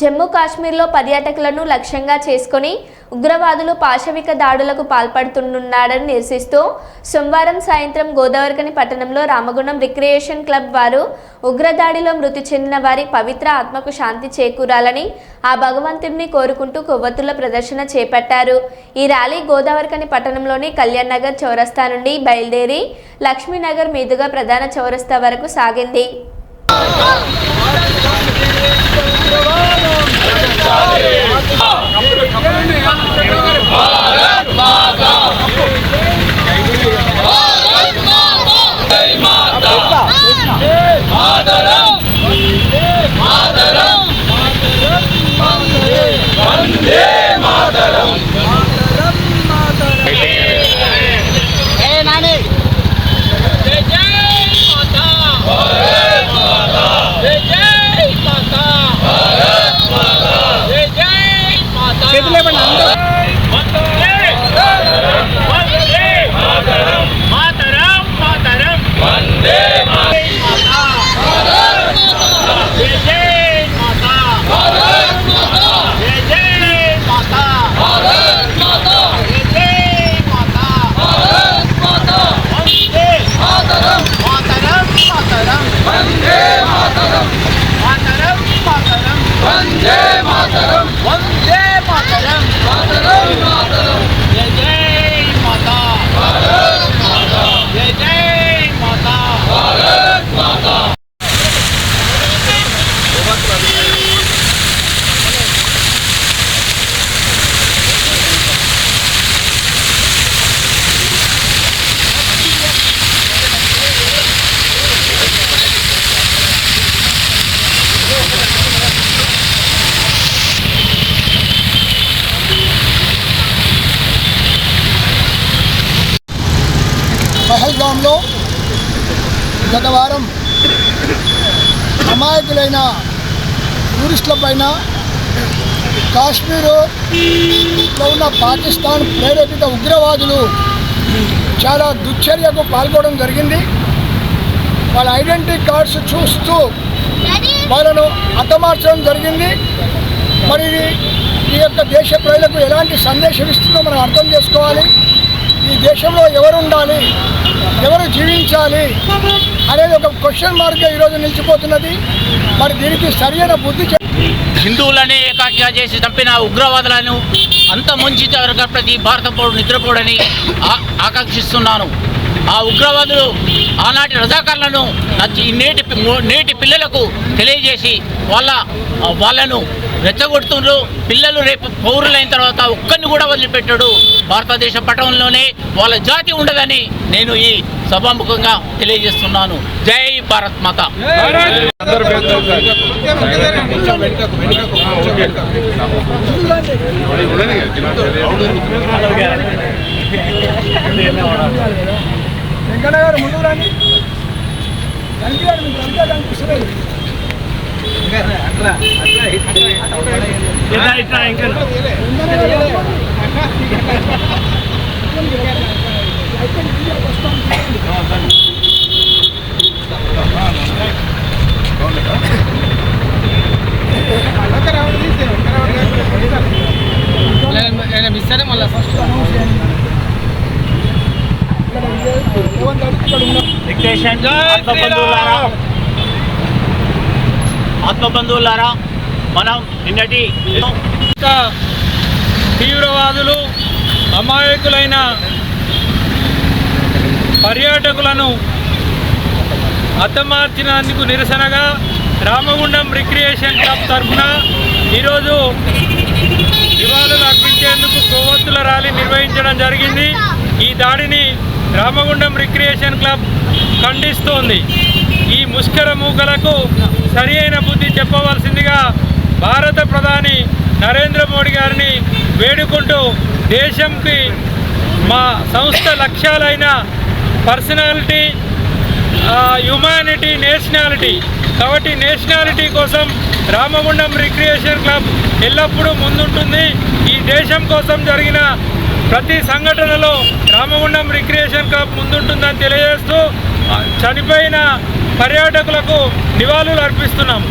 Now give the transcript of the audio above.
జమ్మూ కాశ్మీర్లో పర్యాటకులను లక్ష్యంగా చేసుకుని ఉగ్రవాదులు పాశవిక దాడులకు పాల్పడుతున్నాడని నిరసిస్తూ సోమవారం సాయంత్రం గోదావరికని పట్టణంలో రామగుణం రిక్రియేషన్ క్లబ్ వారు ఉగ్రదాడిలో మృతి చెందిన వారి పవిత్ర ఆత్మకు శాంతి చేకూరాలని ఆ భగవంతుడిని కోరుకుంటూ కొవ్వొత్తుల ప్రదర్శన చేపట్టారు. ఈ ర్యాలీ గోదావరికని పట్టణంలోని కళ్యాణ్ నగర్ చౌరస్తా నుండి బయలుదేరి లక్ష్మీనగర్ మీదుగా ప్రధాన చౌరస్తా వరకు సాగింది. పహల్గాంలో గత వారం అమాయకులైన టూరిస్టుల పైన కాశ్మీరులో ఉన్న పాకిస్తాన్ ప్రేరేపిత ఉగ్రవాదులు చాలా దుశ్చర్యకు పాల్గొనడం జరిగింది. వాళ్ళ ఐడెంటిటీ కార్డ్స్ చూస్తూ వాళ్ళను హతమార్చడం జరిగింది. మరి ఈ యొక్క దేశ ప్రజలకు ఎలాంటి సందేశం ఇస్తుందో మనం అర్థం చేసుకోవాలి. ఈ దేశంలో ఎవరు ఉండాలి? ఎవరు జీవించాలి? అనేది ఒక క్వశ్చన్ మార్క్గా ఈరోజు నిలిచిపోతున్నది. మరి దీనికి సరైన బుద్ధి హిందువులని హిందువులనే ఏకాకిగా చేసి చంపిన ఉగ్రవాదులను అంత ముంచి ప్రతి భారత పౌరుడు నిద్రపోడని ఆ- ఆకాంక్షిస్తున్నాను. ఆ ఉగ్రవాదులు ఆనాటి రజాకారులను నేటి నేటి పిల్లలకు తెలియజేసి వాళ్ళ వాళ్ళను రెచ్చగొడుతుండ్రు. పిల్లలు రేపు పౌరులైన తర్వాత ఒక్కరిని కూడా వదిలిపెట్టాడు. భారతదేశ పటంలోనే వాళ్ళ జాతి ఉండదని నేను ఈ సభాముఖంగా తెలియజేస్తున్నాను. జై భారత్ మాత. వెంకన్న గారు ముందుకు రండి. కనిపించాడు మీకు అంతా కనిపిస్తలేదు ఆత్మబంధువులారా ఆత్మబంధువులారా మనం నిన్నటి ఇంకా తీవ్రవాదులు అమాయకులైన పర్యాటకులను అత్తమార్చినందుకు నిరసనగా రామగుండం రిక్రియేషన్ క్లబ్ తరఫున ఈరోజు నివాళులు అర్పించేందుకు కొవ్వొత్తుల ర్యాలీ నిర్వహించడం జరిగింది. ఈ దాడిని రామగుండం రిక్రియేషన్ క్లబ్ ఖండిస్తోంది. ఈ ముష్కర మూకలకు సరి అయిన బుద్ధి చెప్పవలసిందిగా భారత ప్రధాని నరేంద్ర మోడీ గారిని వేడుకుంటూ దేశంకి మా సంస్థ లక్ష్యాలైన పర్సనాలిటీ హ్యుమానిటీ నేషనాలిటీ కాబట్టి నేషనాలిటీ కోసం రామగుండం రిక్రియేషన్ క్లబ్ ఎల్లప్పుడూ ముందుంటుంది. ఈ దేశం కోసం జరిగిన ప్రతి సంఘటనలో రామగుండం రిక్రియేషన్ క్లబ్ ముందుంటుందని తెలియజేస్తూ చనిపోయిన పర్యాటకులకు నివాళులు అర్పిస్తున్నాం.